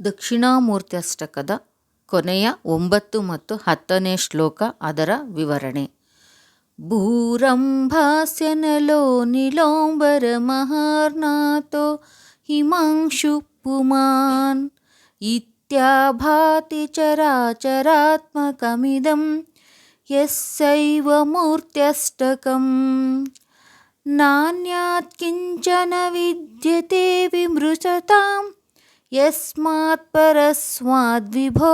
ದಕ್ಷಿಣಾಮೂರ್ತಿ ಅಷ್ಟಕದ ಕೊನೆಯ ಒಂಬತ್ತು ಮತ್ತು ಹತ್ತನೇ ಶ್ಲೋಕ ಅದರ ವಿವರಣೆ ಭೂರಂಭಾಸ್ಯನಲೋ ನಿಲೋಂಬರ ಮಹಾರ್ನಾಥೋ ಹಿಮಾಂಶು ಪುಮಾನ್ ಇತ್ಯಾಭಾತಿ ಚರಾಚರಾತ್ಮಕಮಿದಂ ಯಸ್ಸೈವ ಮೂರ್ತ್ಯಷ್ಟಕಂ ನಾನ್ಯಾತ್ ಕಿಂಚನ ವಿದ್ಯತೆ ವಿಮೃಶತಾಂ ಯಸ್ಮಾತ್ ಪರಸ್ಮಾದ್ವಿಭೋ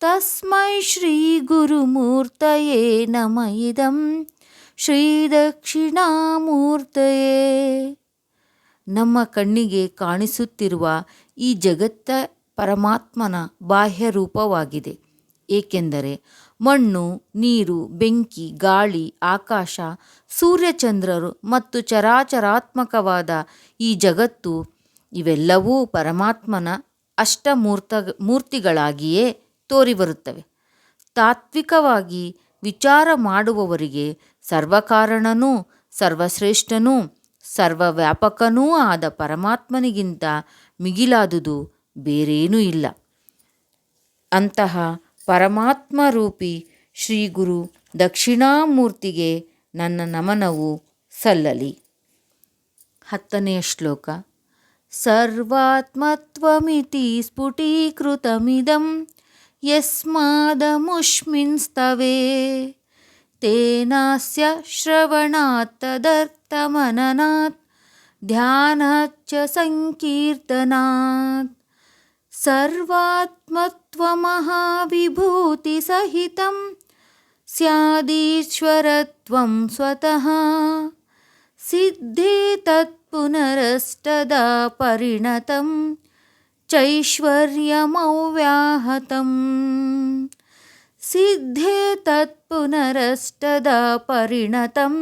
ತಸ್ಮೈ ಶ್ರೀಗುರುಮೂರ್ತಯೇ ನಮ ಇದಂ ಶ್ರೀದಕ್ಷಿಣಾಮೂರ್ತಯೇ ನಮ್ಮ ಕಣ್ಣಿಗೆ ಕಾಣಿಸುತ್ತಿರುವ ಈ ಜಗತ್ತ ಪರಮಾತ್ಮನ ಬಾಹ್ಯ ರೂಪವಾಗಿದೆ. ಏಕೆಂದರೆ ಮಣ್ಣು, ನೀರು, ಬೆಂಕಿ, ಗಾಳಿ, ಆಕಾಶ, ಸೂರ್ಯಚಂದ್ರರು ಮತ್ತು ಚರಾಚರಾತ್ಮಕವಾದ ಈ ಜಗತ್ತು ಇವೆಲ್ಲವೂ ಪರಮಾತ್ಮನ ಅಷ್ಟಮೂರ್ತ ಮೂರ್ತಿಗಳಾಗಿಯೇ ತೋರಿಬರುತ್ತವೆ. ತಾತ್ವಿಕವಾಗಿ ವಿಚಾರ ಮಾಡುವವರಿಗೆ ಸರ್ವಕಾರಣನೂ, ಸರ್ವಶ್ರೇಷ್ಠನೂ, ಸರ್ವವ್ಯಾಪಕನೂ ಆದ ಪರಮಾತ್ಮನಿಗಿಂತ ಮಿಗಿಲಾದುದು ಬೇರೇನೂ ಇಲ್ಲ. ಅಂತಹ ಪರಮಾತ್ಮ ರೂಪಿ ಶ್ರೀ ಗುರು ದಕ್ಷಿಣಾಮೂರ್ತಿಗೆ ನನ್ನ ನಮನವು ಸಲ್ಲಲಿ. ಹತ್ತನೆಯ ಶ್ಲೋಕ सर्वात्मत्वमिति स्फुटीकृतमिदं यस्मादमुष्मिंस्तवे तेनास्य श्रवणात् तदर्थमननात् ध्यानाच्च सङ्कीर्तनात्। सर्वात्मत्वमहाविभूतिसहितं स्यादीश्वरत्वं स्वतः सिद्धे तत्पुनरष्टदा परिणतं चैश्वर्यमव्याहतम् ಸಿದ್ಧೇ ತತ್ಪುನರಷ್ಟದ ಪರಿಣತಂ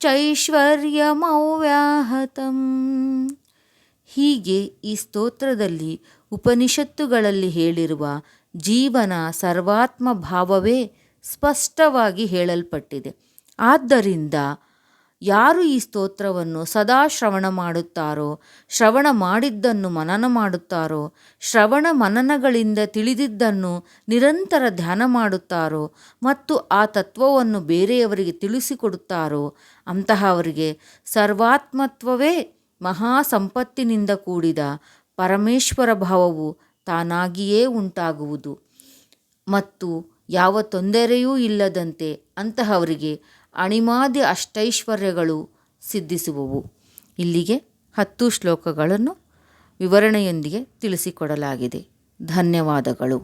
ಚೈಶ್ವರ್ಯಮವ್ಯಾಹತಂ ಹೀಗೆ ಈ ಸ್ತೋತ್ರದಲ್ಲಿ ಉಪನಿಷತ್ತುಗಳಲ್ಲಿ ಹೇಳಿರುವ ಜೀವನ ಸರ್ವಾತ್ಮ ಭಾವವೇ ಸ್ಪಷ್ಟವಾಗಿ ಹೇಳಲ್ಪಟ್ಟಿದೆ ಆದ್ದರಿಂದ ಯಾರು ಈ ಸ್ತೋತ್ರವನ್ನು ಸದಾ ಶ್ರವಣ ಮಾಡುತ್ತಾರೋ, ಶ್ರವಣ ಮಾಡಿದ್ದನ್ನು ಮನನ ಮಾಡುತ್ತಾರೋ, ಶ್ರವಣ ಮನನಗಳಿಂದ ತಿಳಿದಿದ್ದನ್ನು ನಿರಂತರ ಧ್ಯಾನ ಮಾಡುತ್ತಾರೋ ಮತ್ತು ಆ ತತ್ವವನ್ನು ಬೇರೆಯವರಿಗೆ ತಿಳಿಸಿಕೊಡುತ್ತಾರೋ, ಅಂತಹವರಿಗೆ ಸರ್ವಾತ್ಮತ್ವವೇ ಮಹಾ ಸಂಪತ್ತಿನಿಂದ ಕೂಡಿದ ಪರಮೇಶ್ವರ ಭಾವವು ತಾನಾಗಿಯೇ ಉಂಟಾಗುವುದು. ಮತ್ತು ಯಾವ ತೊಂದರೆಯೂ ಇಲ್ಲದಂತೆ ಅಂತಹವರಿಗೆ ಅಣಿಮಾದಿ ಅಷ್ಟೈಶ್ವರ್ಯಗಳು ಸಿದ್ಧಿಸುವವು. ಇಲ್ಲಿಗೆ ಹತ್ತು ಶ್ಲೋಕಗಳನ್ನು ವಿವರಣೆಯೊಂದಿಗೆ ತಿಳಿಸಿಕೊಡಲಾಗಿದೆ. ಧನ್ಯವಾದಗಳು.